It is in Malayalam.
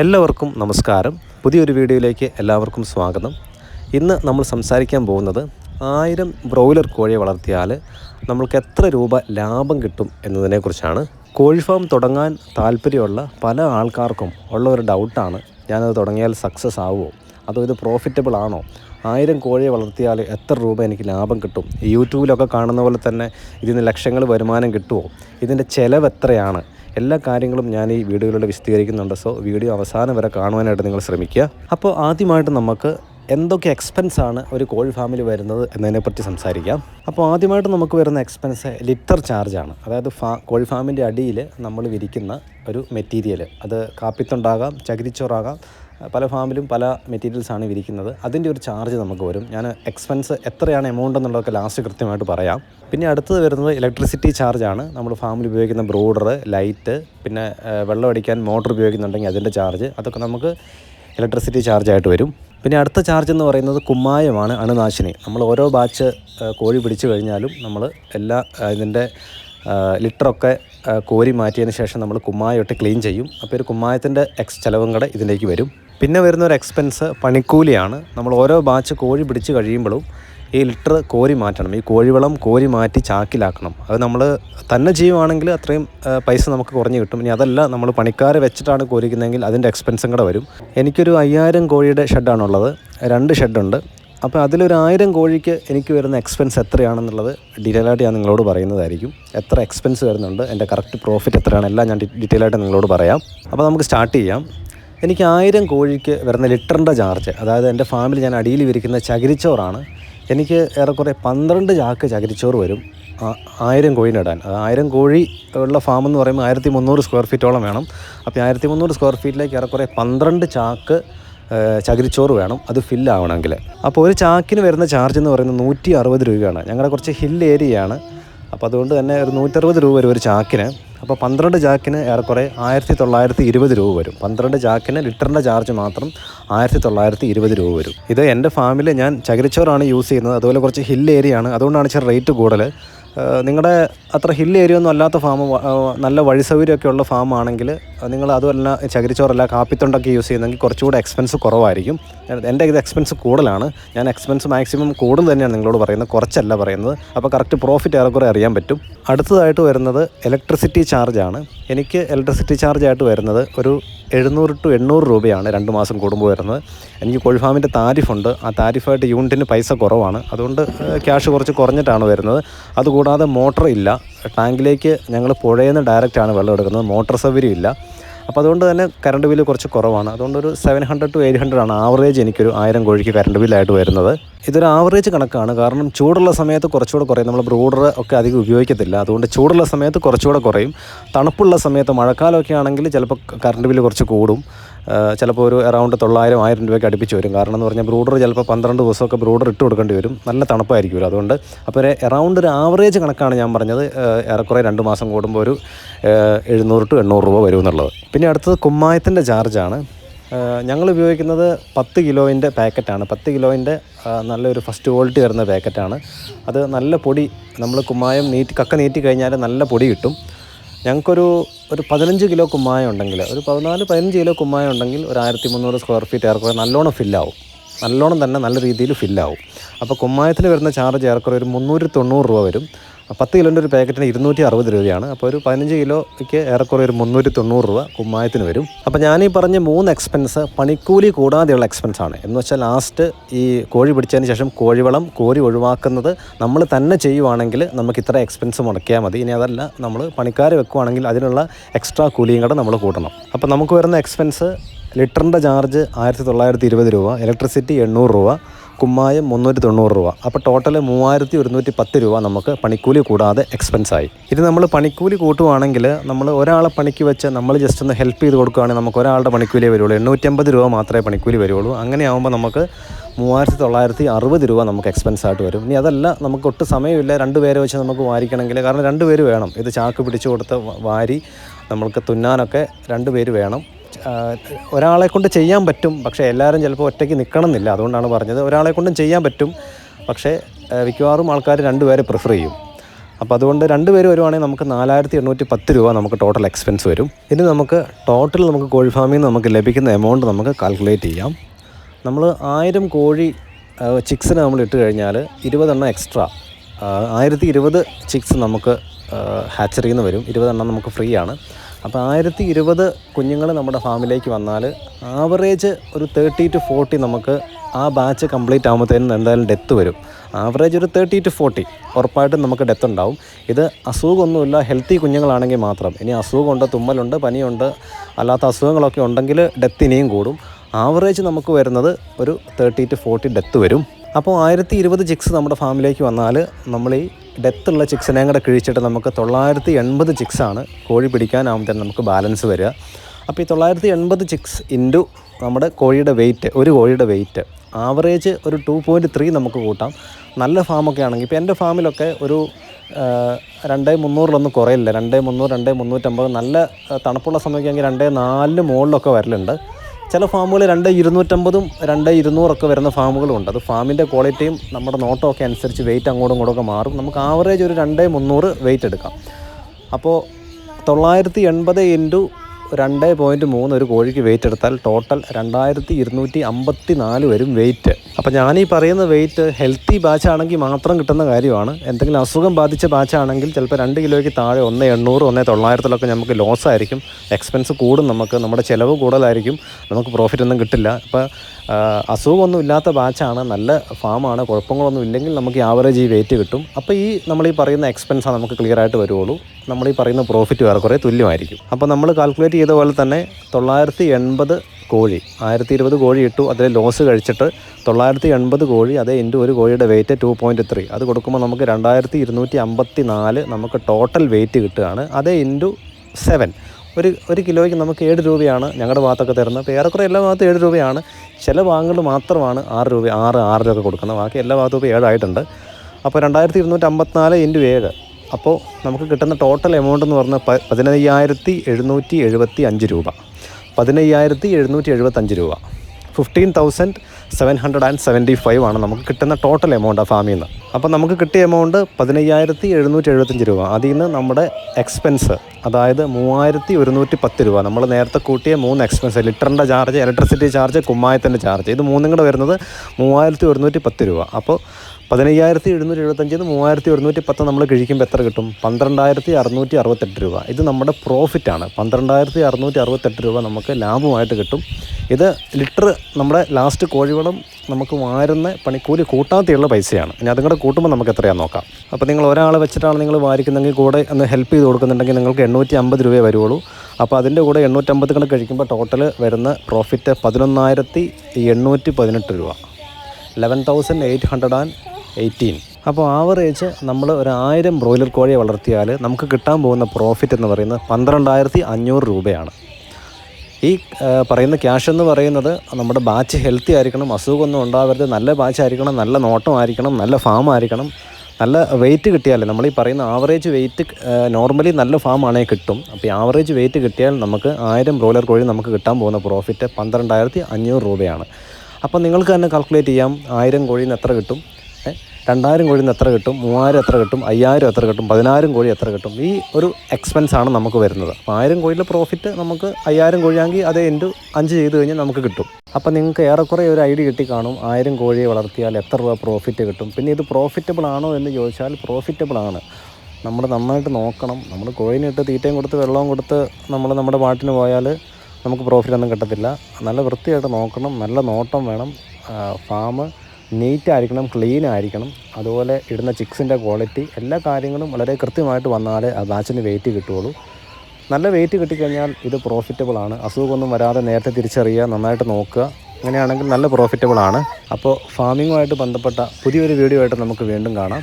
എല്ലാവർക്കും നമസ്കാരം. പുതിയൊരു വീഡിയോയിലേക്ക് എല്ലാവർക്കും സ്വാഗതം. ഇന്ന് നമ്മൾ സംസാരിക്കാൻ പോകുന്നത് ആയിരം ബ്രോയിലർ കോഴിയെ വളർത്തിയാൽ നമ്മൾക്ക് എത്ര രൂപ ലാഭം കിട്ടും എന്നതിനെക്കുറിച്ചാണ്. കോഴി ഫാം തുടങ്ങാൻ താല്പര്യമുള്ള പല ആൾക്കാർക്കും ഉള്ള ഒരു ഡൗട്ടാണ്. ഞാനത് തുടങ്ങിയാൽ സക്സസ് ആവുമോ? അതോ ഇത് പ്രോഫിറ്റബിൾ ആണോ? ആയിരം കോഴിയെ വളർത്തിയാൽ എത്ര രൂപ എനിക്ക് ലാഭം കിട്ടും? യൂട്യൂബിലൊക്കെ കാണുന്ന പോലെ തന്നെ ഇതിന് ലക്ഷങ്ങൾ വരുമാനം കിട്ടുമോ? ഇതിന്റെ ചിലവ് എത്രയാണ്? എല്ലാ കാര്യങ്ങളും ഞാൻ ഈ വീഡിയോയിലൂടെ വിശദീകരിക്കുന്നുണ്ട്. സോ വീഡിയോ അവസാനം വരെ കാണുവാനായിട്ട് നിങ്ങൾ ശ്രമിക്കുക. അപ്പോൾ ആദ്യമായിട്ട് നമുക്ക് എന്തൊക്കെ എക്സ്പെൻസ് ആണ് ഒരു കോഴി ഫാമിൽ വരുന്നത് എന്നതിനെപ്പറ്റി സംസാരിക്കാം. അപ്പോൾ ആദ്യമായിട്ട് നമുക്ക് വരുന്ന എക്സ്പെൻസ് ലിറ്റർ ചാർജാണ് അതായത് ഫാ കോഴി ഫാമിന്റെ അടിയിൽ നമ്മൾ വിരിക്കുന്ന ഒരു മെറ്റീരിയൽ അത് കാപ്പിത്തുണ്ടാകാം ചകിരിച്ചോറാകാം പല ഫാമിലും പല മെറ്റീരിയൽസാണ് വിരിക്കുന്നത്. അതിന്റെ ഒരു ചാർജ് നമുക്ക് വരും. ഞാൻ എക്സ്പെൻസ് എത്രയാണ് എമൗണ്ട് എന്നുള്ളതൊക്കെ ലാസ്റ്റ് കൃത്യമായിട്ട് പറയാം. പിന്നെ അടുത്തത് വരുന്നത് ഇലക്ട്രിസിറ്റി ചാർജാണ് നമ്മൾ ഫാമിൽ ഉപയോഗിക്കുന്ന ബ്രോഡർ ലൈറ്റ് പിന്നെ വെള്ളം അടിക്കാൻ മോട്ടർ ഉപയോഗിക്കുന്നുണ്ടെങ്കിൽ അതിന്റെ ചാർജ് അതൊക്കെ നമുക്ക് ഇലക്ട്രിസിറ്റി ചാർജായിട്ട് വരും. പിന്നെ അടുത്ത ചാർജ് എന്ന് പറയുന്നത് കുമ്മായമാണ് അണുനാശിനി. നമ്മൾ ഓരോ ബാച്ച് കോഴി പിടിച്ചു കഴിഞ്ഞാലും നമ്മൾ എല്ലാ ഇതിന്റെ ലിറ്ററൊക്കെ കോരി മാറ്റിയതിന് ശേഷം നമ്മൾ കുമ്മായം ഇട്ട് ക്ലീൻ ചെയ്യും. അപ്പോൾ ഒരു കുമ്മായത്തിന്റെ എക്സ് ചിലവും കൂടെ ഇതിലേക്ക് വരും. പിന്നെ വരുന്ന ഒരു എക്സ്പെൻസ് പണിക്കൂലിയാണ്. നമ്മൾ ഓരോ ബാച്ച് കോഴി പിടിച്ച് കഴിയുമ്പോഴും ഈ ലിറ്റർ കോരി മാറ്റണം. ഈ കോഴിവളം കോരി മാറ്റി ചാക്കിലാക്കണം. അത് നമ്മൾ തന്നെ ചെയ്യുവാണെങ്കിൽ അത്രയും പൈസ നമുക്ക് കുറഞ്ഞ് കിട്ടും. ഇനി അതല്ല നമ്മൾ പണിക്കാരെ വെച്ചിട്ടാണ് കോരിക്കുന്നതെങ്കിൽ അതിന്റെ എക്സ്പെൻസും കൂടെ വരും. എനിക്കൊരു അയ്യായിരം കോഴിയുടെ ഷെഡാണുള്ളത്. രണ്ട് ഷെഡുണ്ട്. അപ്പോൾ അതിലൊരു ആയിരം കോഴിക്ക് എനിക്ക് വരുന്ന എക്സ്പെൻസ് എത്രയാണെന്നുള്ളത് ഡീറ്റെയിൽ ആയിട്ട് ഞാൻ നിങ്ങളോട് പറയുന്നതായിരിക്കും. എത്ര എക്സ്പെൻസ് വരുന്നുണ്ട് എന്റെ കറക്റ്റ് പ്രോഫിറ്റ് എത്രയാണ് എല്ലാം ഞാൻ ഡീറ്റെയിൽ ആയിട്ട് നിങ്ങളോട് പറയാം. അപ്പോൾ നമുക്ക് സ്റ്റാർട്ട് ചെയ്യാം. എനിക്ക് ആയിരം കോഴിക്ക് വരുന്ന ലിറ്ററിന്റെ ചാർജ് അതായത് എന്റെ ഫാമിൽ ഞാൻ അടിയിൽ വിരിക്കുന്ന ചകിരിച്ചോറാണ്. എനിക്ക് ഏറെക്കുറെ പന്ത്രണ്ട് ചാക്ക് ചകിരിച്ചോറ് വരും. ആയിരം കോഴിനിടാൻ അത് ആയിരം കോഴി ഉള്ള ഫാം എന്ന് പറയുമ്പോൾ ആയിരത്തി മുന്നൂറ് സ്ക്വയർ ഫീറ്റോളം വേണം. അപ്പോൾ ആയിരത്തി മുന്നൂറ് സ്ക്വയർ ഫീറ്റിലേക്ക് ഏറെക്കുറെ പന്ത്രണ്ട് ചാക്ക് ചകിരിച്ചോറ് വേണം. അത് ഫില്ലാവണമെങ്കിൽ അപ്പോൾ ഒരു ചാക്കിന് വരുന്ന ചാർജ് എന്ന് പറയുന്നത് നൂറ്റി അറുപത് രൂപയാണ്. ഞങ്ങളുടെ കുറച്ച് ഹിൽ ഏരിയയാണ്. അപ്പോൾ അതുകൊണ്ട് തന്നെ ഒരു നൂറ്ററുപത് രൂപ വരും ഒരു ചാക്കിന് അപ്പോൾ പന്ത്രണ്ട് ചാക്കിന് ഏറെക്കുറെ ആയിരത്തി തൊള്ളായിരത്തി ഇരുപത് രൂപ വരും. പന്ത്രണ്ട് ചാക്കിന് ലിറ്ററിന്റെ ചാർജ് മാത്രം ആയിരത്തി തൊള്ളായിരത്തി ഇരുപത് രൂപ വരും. ഇത് എന്റെ ഫാമിൽ ഞാൻ ചകിരിച്ചോറാണ് യൂസ് ചെയ്യുന്നത്. അതുപോലെ കുറച്ച് ഹിൽ ഏരിയ ആണ് അതുകൊണ്ടാണ് ഇച്ചിരി റേറ്റ് കൂടുതൽ നിങ്ങളുടെ അത്ര ഹിൽ ഏരിയ ഒന്നും അല്ലാത്ത ഫാം നല്ല വഴി സൗകര്യമൊക്കെ ഉള്ള ഫാം ആണെങ്കിൽ നിങ്ങൾ അതുമല്ല ചകിരിച്ചോറല്ല കാപ്പിത്തൊണ്ടൊക്കെ യൂസ് ചെയ്യുന്നെങ്കിൽ കുറച്ചുകൂടെ എക്സ്പെൻസ് കുറവായിരിക്കും. എന്റെ ഇത് എക്സ്പെൻസ് കൂടുതലാണ്. ഞാൻ എക്സ്പെൻസ് മാക്സിമം കൂടുതൽ തന്നെയാണ് നിങ്ങളോട് പറയുന്നത്. കുറച്ചല്ല പറയുന്നത്. അപ്പോൾ കറക്റ്റ് പ്രോഫിറ്റ് ഏറെക്കുറെ അറിയാൻ പറ്റും. അടുത്തതായിട്ട് വരുന്നത് ഇലക്ട്രിസിറ്റി ചാർജാണ് എനിക്ക് ഇലക്ട്രിസിറ്റി ചാർജായിട്ട് വരുന്നത് ഒരു എഴുന്നൂറ് ടു എണ്ണൂറ് രൂപയാണ് രണ്ട് മാസം കൂടുമ്പോൾ വരുന്നത്. എനിക്ക് കോഴി ഫാമിന്റെ താരിഫുണ്ട്. ആ താരിഫായിട്ട് യൂണിറ്റിന് പൈസ കുറവാണ്. അതുകൊണ്ട് ക്യാഷ് കുറച്ച് കുറഞ്ഞിട്ടാണ് വരുന്നത്. അതുകൂടാതെ മോട്ടർ ഇല്ല. ടാങ്കിലേക്ക് ഞങ്ങൾ പുഴയിൽ നിന്ന് ഡയറക്റ്റാണ് വെള്ളം എടുക്കുന്നത്. മോട്ടർ സൗകര്യം ഇല്ല. അപ്പോൾ അതുകൊണ്ട് തന്നെ കറണ്ട് ബില്ല് കുറച്ച് കുറവാണ്. അതുകൊണ്ട് ഒരു seven hundred to eight hundred ആണ് ആവറേജ് എനിക്കൊരു ആയിരം കോഴിക്ക് കറണ്ട് ബില്ലായിട്ട് വരുന്നത്. ഇതൊരു ആവറേജ് കണക്കാണ്. കാരണം ചൂടുള്ള സമയത്ത് കുറച്ചുകൂടെ കുറയും. നമ്മൾ ബ്രൂഡർ ഒക്കെ അധികം ഉപയോഗിക്കത്തില്ല. അതുകൊണ്ട് ചൂടുള്ള സമയത്ത് കുറച്ചുകൂടെ കുറയും. തണുപ്പുള്ള സമയത്ത് മഴക്കാലമൊക്കെ ആണെങ്കിൽ ചിലപ്പോൾ കറണ്ട് ബില്ല് കുറച്ച് കൂടും. ചിലപ്പോൾ ഒരു അറൗണ്ട് തൊള്ളായിരം ആയിരം രൂപയ്ക്ക് അടുപ്പിച്ച് വരും. കാരണം എന്ന് പറഞ്ഞാൽ ബ്രൂഡർ ചിലപ്പോൾ പന്ത്രണ്ട് ദിവസമൊക്കെ ബ്രൂഡർ ഇട്ട് കൊടുക്കേണ്ടി വരും. നല്ല തണുപ്പായിരിക്കുമല്ലോ അതുകൊണ്ട് അപ്പോൾ ഒരു അറൗണ്ട് ഒരു ആവറേജ് കണക്കാണ് ഞാൻ പറഞ്ഞത്. ഏറെക്കുറെ രണ്ട് മാസം കൂടുമ്പോൾ ഒരു എഴുന്നൂറ് ടു എണ്ണൂറ് രൂപ വരും എന്നുള്ളത്. പിന്നെ അടുത്തത് കുമ്മായത്തിന്റെ ചാർജാണ് ഞങ്ങൾ ഉപയോഗിക്കുന്നത് പത്ത് കിലോയിന്റെ പാക്കറ്റാണ് പത്ത് കിലോയിന്റെ നല്ലൊരു ഫസ്റ്റ് ക്വാളിറ്റി വരുന്ന പാക്കറ്റാണ് അത് നല്ല പൊടി നമ്മൾ കുമ്മായം നീറ്റി കക്ക നീറ്റി കഴിഞ്ഞാൽ നല്ല പൊടി കിട്ടും. ഞങ്ങൾക്കൊരു ഒരു പതിനഞ്ച് കിലോ കുമ്മായ ഉണ്ടെങ്കിൽ ഒരു പതിനാല് പതിനഞ്ച് കിലോ കുമ്മായ ഉണ്ടെങ്കിൽ ഒരു ആയിരത്തി മുന്നൂറ് സ്ക്വയർ ഫീറ്റ് ഏറെക്കുറെ നല്ലോണം ഫില്ലാവും നല്ലോണം തന്നെ നല്ല രീതിയിൽ ഫില്ലാവും അപ്പോൾ കുമ്മായത്തിന് വരുന്ന ചാർജ് ഏറെക്കുറെ ഒരു മുന്നൂറ്റി തൊണ്ണൂറ് രൂപ വരും. പത്ത് കിലോന്റെ ഒരു പാക്കറ്റിന് ഇരുന്നൂറ്റി അറുപത് രൂപയാണ്. അപ്പോൾ ഒരു പതിനഞ്ച് കിലോയ്ക്ക് ഏറെക്കുറെ ഒരു മുന്നൂറ്റി തൊണ്ണൂറ് രൂപ കുമ്മായത്തിന് വരും. അപ്പോൾ ഞാനീ പറഞ്ഞ മൂന്ന് എക്സ്പെൻസ് പണിക്കൂലി കൂടാതെയുള്ള എക്സ്പെൻസ് ആണ്. എന്ന് വെച്ചാൽ ലാസ്റ്റ് ഈ കോഴി പിടിച്ചതിന് ശേഷം കോഴിവളം കോരി ഒഴിവാക്കുന്നത് നമ്മൾ തന്നെ ചെയ്യുവാണെങ്കിൽ നമുക്ക് ഇത്ര എക്സ്പെൻസ് മുടക്കിയാൽ മതി. ഇനി അതല്ല നമ്മൾ പണിക്കാർ വെക്കുവാണെങ്കിൽ അതിനുള്ള എക്സ്ട്രാ കൂലിയും കൂടെ നമ്മൾ കൂട്ടണം. അപ്പോൾ നമുക്ക് വരുന്ന എക്സ്പെൻസ് ലിറ്ററിന്റെ ചാർജ് ആയിരത്തി തൊള്ളായിരത്തി ഇരുപത് രൂപ ഇലക്ട്രിസിറ്റി എണ്ണൂറ് രൂപ കുമ്മായം മുന്നൂറ്റി തൊണ്ണൂറ് രൂപ. അപ്പോൾ ടോട്ടൽ മൂവായിരത്തി ഒരുന്നൂറ്റി പത്ത് രൂപ നമുക്ക് പണിക്കൂലി കൂടാതെ എക്സ്പെൻസ് ആയി. ഇത് നമ്മൾ പണിക്കൂലി കൂട്ടുവാണെങ്കിൽ നമ്മൾ ഒരാളെ പണിക്ക് വെച്ച് നമ്മൾ ജസ്റ്റ് ഒന്ന് ഹെൽപ്പ് ചെയ്ത് കൊടുക്കുകയാണെങ്കിൽ നമുക്ക് ഒരാളുടെ പണിക്കൂലിയേ വരുള്ളൂ. എണ്ണൂറ്റമ്പത് രൂപ മാത്രമേ പണിക്കൂലി വരുള്ളൂ. അങ്ങനെയാകുമ്പോൾ നമുക്ക് മൂവായിരത്തി തൊള്ളായിരത്തി അറുപത് രൂപ നമുക്ക് എക്സ്പെൻസ് ആയിട്ട് വരും. ഇനി അതല്ല നമുക്ക് ഒട്ടും സമയമില്ല. രണ്ട് പേരെ വെച്ച് നമുക്ക് വാരിക്കണമെങ്കിൽ കാരണം രണ്ട് പേര് വേണം. ഇത് ചാക്ക് പിടിച്ചു കൊടുത്ത് വാരി നമ്മൾക്ക് തുന്നാനൊക്കെ രണ്ട് പേര് വേണം. ഒരാളെ കൊണ്ട് ചെയ്യാൻ പറ്റും പക്ഷേ എല്ലാവരും ചിലപ്പോൾ ഒറ്റയ്ക്ക് നിൽക്കണം എന്നില്ല അതുകൊണ്ടാണ് പറഞ്ഞത്. ഒരാളെ കൊണ്ടും ചെയ്യാൻ പറ്റും പക്ഷേ മിക്കവാറും ആൾക്കാർ രണ്ടുപേരെ പ്രിഫർ ചെയ്യും. അപ്പോൾ അതുകൊണ്ട് രണ്ട് പേര് വരുവാണെങ്കിൽ നമുക്ക് നാലായിരത്തി എണ്ണൂറ്റി പത്ത് രൂപ നമുക്ക് ടോട്ടൽ എക്സ്പെൻസ് വരും. ഇനി നമുക്ക് ടോട്ടൽ നമുക്ക് കോഴി ഫാമിൽ നിന്ന് നമുക്ക് ലഭിക്കുന്ന എമൗണ്ട് നമുക്ക് കാൽക്കുലേറ്റ് ചെയ്യാം. നമ്മൾ ആയിരം കോഴി ചിക്സിന് നമ്മൾ ഇട്ട് കഴിഞ്ഞാൽ ഇരുപതെണ്ണം എക്സ്ട്രാ ആയിരത്തി ഇരുപത് ചിക്സ് നമുക്ക് ഹാച്ചറിയിൽ നിന്ന് വരും. ഇരുപതെണ്ണം നമുക്ക് ഫ്രീ ആണ്. അപ്പോൾ ആയിരത്തി ഇരുപത് കുഞ്ഞുങ്ങൾ നമ്മുടെ ഫാമിലേക്ക് വന്നാൽ ആവറേജ് ഒരു തേർട്ടി ടു ഫോർട്ടി നമുക്ക് ആ ബാച്ച് കംപ്ലീറ്റ് ആകുമ്പോഴത്തേനും എന്തായാലും ഡെത്ത് വരും. ആവറേജ് ഒരു തേർട്ടി ടു ഫോർട്ടി ഉറപ്പായിട്ടും നമുക്ക് ഡെത്ത് ഉണ്ടാവും. ഇത് അസുഖമൊന്നുമില്ല. ഹെൽത്തി കുഞ്ഞുങ്ങളാണെങ്കിൽ മാത്രം. ഇനി അസുഖമുണ്ട് തുമ്മലുണ്ട് പനിയുണ്ട് അല്ലാത്ത അസുഖങ്ങളൊക്കെ ഉണ്ടെങ്കിൽ ഡെത്ത് ഇനിയും കൂടും. ആവറേജ് നമുക്ക് വരുന്നത് ഒരു തേർട്ടി ടു ഫോർട്ടി ഡെത്ത് വരും. അപ്പോൾ ആയിരത്തി ഇരുപത് ചിക്സ് നമ്മുടെ ഫാമിലേക്ക് വന്നാൽ നമ്മൾ ഈ ഡെത്തുള്ള ചിക്സിനെ കൂടെ കിഴിച്ചിട്ട് നമുക്ക് തൊള്ളായിരത്തി എൺപത് ചിക്സാണ് കോഴി പിടിക്കാനാകുമ്പോൾ നമുക്ക് ബാലൻസ് വരിക. അപ്പോൾ ഈ തൊള്ളായിരത്തി എൺപത് ചിക്സ് ഇന്റു നമ്മുടെ കോഴിയുടെ വെയിറ്റ് ഒരു കോഴിയുടെ വെയിറ്റ് ആവറേജ് ഒരു ടു പോയിന്റ് ത്രീ നമുക്ക് കൂട്ടാം. നല്ല ഫാമൊക്കെ ആണെങ്കിൽ ഇപ്പോൾ എന്റെ ഫാമിലൊക്കെ ഒരു രണ്ട് മുന്നൂറിലൊന്നും കുറയില്ല. രണ്ട് മുന്നൂറ് രണ്ട് മുന്നൂറ്റമ്പത് നല്ല തണുപ്പുള്ള സമയമൊക്കെ ആണെങ്കിൽ രണ്ട് നാലിന് മുകളിലൊക്കെ വരലുണ്ട്. ചില ഫാമുകൾ രണ്ട് ഇരുന്നൂറ്റമ്പതും രണ്ട് ഇരുന്നൂറൊക്കെ വരുന്ന ഫാമുകളുണ്ട്. അത് ഫാമിന്റെ ക്വാളിറ്റിയും നമ്മുടെ നോട്ടമൊക്കെ അനുസരിച്ച് വെയിറ്റ് അങ്ങോട്ടും ഇങ്ങോട്ടും ഒക്കെ മാറും. നമുക്ക് ആവറേജ് ഒരു രണ്ട് മുന്നൂറ് വെയിറ്റ് എടുക്കാം. അപ്പോൾ തൊള്ളായിരത്തി എൺപത് ഇന്റു രണ്ട് പോയിന്റ് മൂന്ന് ഒരു കോഴിക്ക് വെയിറ്റ് എടുത്താൽ ടോട്ടൽ രണ്ടായിരത്തി ഇരുന്നൂറ്റി അമ്പത്തി നാല് വരും വെയിറ്റ് അപ്പോൾ ഞാനീ പറയുന്ന വെയിറ്റ് ഹെൽത്തി ബാച്ചാണെങ്കിൽ മാത്രം കിട്ടുന്ന കാര്യമാണ്. എന്തെങ്കിലും അസുഖം ബാധിച്ച ബാച്ചാണെങ്കിൽ ചിലപ്പോൾ രണ്ട് കിലോയ്ക്ക് താഴെ ഒന്ന് എണ്ണൂറ് ഒന്ന് തൊള്ളായിരത്തിലൊക്കെ നമുക്ക് ലോസ് ആയിരിക്കും. എക്സ്പെൻസ് കൂടും നമുക്ക്. നമ്മുടെ ചിലവ് കൂടുതലായിരിക്കും. നമുക്ക് പ്രോഫിറ്റ് ഒന്നും കിട്ടില്ല. അപ്പോൾ അസുഖമൊന്നും ഇല്ലാത്ത ബാച്ചാണ് നല്ല ഫാമാണ് കുഴപ്പങ്ങളൊന്നും ഇല്ലെങ്കിൽ നമുക്ക് ആവറേജ് ഈ വെയിറ്റ് കിട്ടും. അപ്പോൾ ഈ നമ്മൾ ഈ പറയുന്ന എക്സ്പെൻസാണ് നമുക്ക് ക്ലിയർ ആയിട്ട് വരുള്ളൂ നമ്മൾ ഈ പറയുന്ന പ്രോഫിറ്റ് വേറെ കുറേ തുല്യമായിരിക്കും. അപ്പോൾ നമ്മൾ കാൽക്കുലേറ്റ് ചെയ്ത പോലെ തന്നെ തൊള്ളായിരത്തി എൺപത് കോഴി ആയിരത്തി ഇരുപത് കോഴി ഇട്ടു അതിൽ ലോസ് കഴിച്ചിട്ട് തൊള്ളായിരത്തി എൺപത് കോഴി അതേ എന്റെ ഒരു കോഴിയുടെ വെയിറ്റ് ടു പോയിന്റ് ത്രീ അത് കൊടുക്കുമ്പോൾ നമുക്ക് രണ്ടായിരത്തി ഇരുന്നൂറ്റി അമ്പത്തി നാല് നമുക്ക് ടോട്ടൽ വെയിറ്റ് കിട്ടുകയാണ്. അതേ ഇന്റു സെവൻ ഒരു ഒരു കിലോയ്ക്ക് നമുക്ക് ഏഴ് രൂപയാണ് ഞങ്ങളുടെ ഭാഗത്തൊക്കെ തരുന്നത്. അപ്പോൾ ഏറെക്കുറെ എല്ലാ ഭാഗത്തും ഏഴ് രൂപയാണ്. ചില ഭാഗങ്ങളിൽ മാത്രമാണ് ആറ് രൂപ ആറ് ആറ് രൂപ കൊടുക്കുന്നത്. ബാക്കി എല്ലാ ഭാഗത്തും ഇപ്പോൾ ഏഴായിട്ടുണ്ട് അപ്പോൾ രണ്ടായിരത്തി ഇരുന്നൂറ്റി അമ്പത്തിനാല് ഇന്റു ഏഴ്. അപ്പോൾ നമുക്ക് കിട്ടുന്ന ടോട്ടൽ എമൗണ്ട് എന്ന് പറഞ്ഞാൽ പതിനയ്യായിരത്തി എഴുന്നൂറ്റി എഴുപത്തി അഞ്ച് രൂപ. പതിനയ്യായിരത്തി എഴുന്നൂറ്റി എഴുപത്തഞ്ച് രൂപ. Fifteen thousand seven hundred and seventy five ആണ് നമുക്ക് കിട്ടുന്ന ടോട്ടൽ എമൗണ്ട് ആ ഫാമിൽ നിന്ന് അപ്പോൾ നമുക്ക് കിട്ടിയ എമൗണ്ട് പതിനയ്യായിരത്തി എഴുന്നൂറ്റി എഴുപത്തഞ്ച് രൂപ. അതിൽ നിന്ന് നമ്മുടെ എക്സ്പെൻസ് അതായത് മൂവായിരത്തി ഒരുന്നൂറ്റി പത്ത് രൂപ. നമ്മൾ നേരത്തെ കൂട്ടിയ മൂന്ന് എക്സ്പെൻസ് ലിറ്ററിന്റെ ചാർജ് ഇലക്ട്രിസിറ്റി ചാർജ് കുമ്മായത്തിന്റെ ചാർജ് ഇത് മൂന്നും കൂടെ വരുന്നത് മൂവായിരത്തി ഒരുന്നൂറ്റി പത്ത് രൂപ. അപ്പോൾ പതിനയ്യായിരത്തി എഴുന്നൂറ്റി എഴുപത്തഞ്ചിൽ നിന്ന് മൂവായിരത്തി ഒരുന്നൂറ്റി പത്ത് നമ്മൾ കഴിക്കുമ്പോൾ എത്ര കിട്ടും? പന്ത്രണ്ടായിരത്തി അറുന്നൂറ്റി അറുപത്തെട്ട് രൂപ. ഇത് നമ്മുടെ പ്രോഫിറ്റാണ് പന്ത്രണ്ടായിരത്തി അറുന്നൂറ്റി അറുപത്തെട്ട് രൂപ നമുക്ക് ലാഭമായിട്ട് കിട്ടും. ഇത് ലിറ്റർ നമ്മുടെ ലാസ്റ്റ് കോഴിവളം നമുക്ക് വാരുന്ന പണിക്കൂലി കൂട്ടാതെയുള്ള പൈസയാണ്. ഇനി അതും കൂടെ കൂട്ടുമ്പോൾ നമുക്ക് എത്രയാണെന്ന് നോക്കാം. അപ്പോൾ നിങ്ങൾ ഒരാളെ വെച്ചിട്ടാണ് നിങ്ങൾ വാരിക്കുന്നെങ്കിൽ കൂടെ ഒന്ന് ഹെൽപ്പ് ചെയ്ത് കൊടുക്കുന്നുണ്ടെങ്കിൽ നിങ്ങൾക്ക് എണ്ണൂറ്റി അമ്പത് രൂപയെ വരുള്ളൂ അപ്പോൾ അതിന്റെ കൂടെ എണ്ണൂറ്റമ്പത് കണക്ക് കഴിക്കുമ്പോൾ ടോട്ടൽ വരുന്ന പ്രോഫിറ്റ് പതിനൊന്നായിരത്തി എണ്ണൂറ്റി പതിനെട്ട് രൂപ. Eleven thousand eight hundred and eighteen. അപ്പോൾ ആവറേജ് നമ്മൾ ഒരു ആയിരം ബ്രോയിലർ കോഴിയെ വളർത്തിയാൽ നമുക്ക് കിട്ടാൻ പോകുന്ന പ്രോഫിറ്റ് എന്ന് പറയുന്നത് പന്ത്രണ്ടായിരത്തി അഞ്ഞൂറ് രൂപയാണ്. ഈ പറയുന്ന ക്യാഷ് എന്ന് പറയുന്നത് നമ്മുടെ ബാച്ച് ഹെൽത്തി ആയിരിക്കണം അസുഖമൊന്നും ഉണ്ടാവരുത് നല്ല ബാച്ച് ആയിരിക്കണം നല്ല നോട്ടം ആയിരിക്കണം നല്ല ഫാം ആയിരിക്കണം നല്ല വെയിറ്റ് കിട്ടിയാലേ നമ്മൾ ഈ പറയുന്ന ആവറേജ് വെയിറ്റ് നോർമലി നല്ല ഫാം ആണെങ്കിൽ കിട്ടും. അപ്പോൾ ഈ ആവറേജ് വെയിറ്റ് കിട്ടിയാൽ നമുക്ക് ആയിരം ബ്രോയിലർ കോഴി നമുക്ക് കിട്ടാൻ പോകുന്ന പ്രോഫിറ്റ് പന്ത്രണ്ടായിരത്തി അഞ്ഞൂറ് രൂപയാണ്. അപ്പോൾ നിങ്ങൾക്ക് തന്നെ കാൽക്കുലേറ്റ് ചെയ്യാം ആയിരം കോഴിയിൽ എത്ര കിട്ടും? രണ്ടായിരം കോഴി എത്ര കിട്ടും? മൂവായിരം എത്ര കിട്ടും? അയ്യായിരം എത്ര കിട്ടും? പതിനായിരം കോഴി എത്ര കിട്ടും? ഈ ഒരു എക്സ്പെൻസ് ആണ് നമുക്ക് വരുന്നത്. അപ്പോൾ ആയിരം കോഴിയിലെ പ്രോഫിറ്റ് നമുക്ക് അയ്യായിരം കോഴിയാണെങ്കിൽ അത് ഇന്റു അഞ്ച് ചെയ്ത് കഴിഞ്ഞാൽ നമുക്ക് കിട്ടും. അപ്പോൾ നിങ്ങൾക്ക് ഏറെക്കുറെ ഒരു ഐഡിയ കിട്ടി കാണും. ആയിരം കോഴിയെ വളർത്തിയാൽ എത്ര രൂപ പ്രോഫിറ്റ് കിട്ടും? പിന്നെ ഇത് പ്രോഫിറ്റബിൾ ആണോ എന്ന് ചോദിച്ചാൽ പ്രോഫിറ്റബിൾ ആണ്. നമ്മൾ നന്നായിട്ട് നോക്കണം. നമ്മൾ കോഴിനിട്ട് തീറ്റയും കൊടുത്ത് വെള്ളവും കൊടുത്ത് നമ്മൾ നമ്മുടെ പാട്ടിന് പോയാൽ നമുക്ക് പ്രോഫിറ്റ് ഒന്നും കിട്ടത്തില്ല. നല്ല വൃത്തിയായിട്ട് നോക്കണം. നല്ല നോട്ടം വേണം. ഫാം നീറ്റ് ആയിരിക്കണം ക്ലീൻ ആയിരിക്കണം. അതുപോലെ ഇടുന്ന ചിക്സിന്റെ ക്വാളിറ്റി എല്ലാ കാര്യങ്ങളും വളരെ കൃത്യമായിട്ട് വന്നാലേ ആ ബാച്ചിന് വെയിറ്റ് കിട്ടുകയുള്ളൂ. നല്ല വെയിറ്റ് കിട്ടിക്കഴിഞ്ഞാൽ ഇത് പ്രോഫിറ്റബിൾ ആണ്. അസുഖമൊന്നും വരാതെ നേരത്തെ തിരിച്ചറിയുക നന്നായിട്ട് നോക്കുക. അങ്ങനെയാണെങ്കിൽ നല്ല പ്രോഫിറ്റബിൾ ആണ്. അപ്പോൾ ഫാമിങ്ങുമായിട്ട് ബന്ധപ്പെട്ട പുതിയൊരു വീഡിയോ ആയിട്ട് നമുക്ക് വീണ്ടും കാണാം.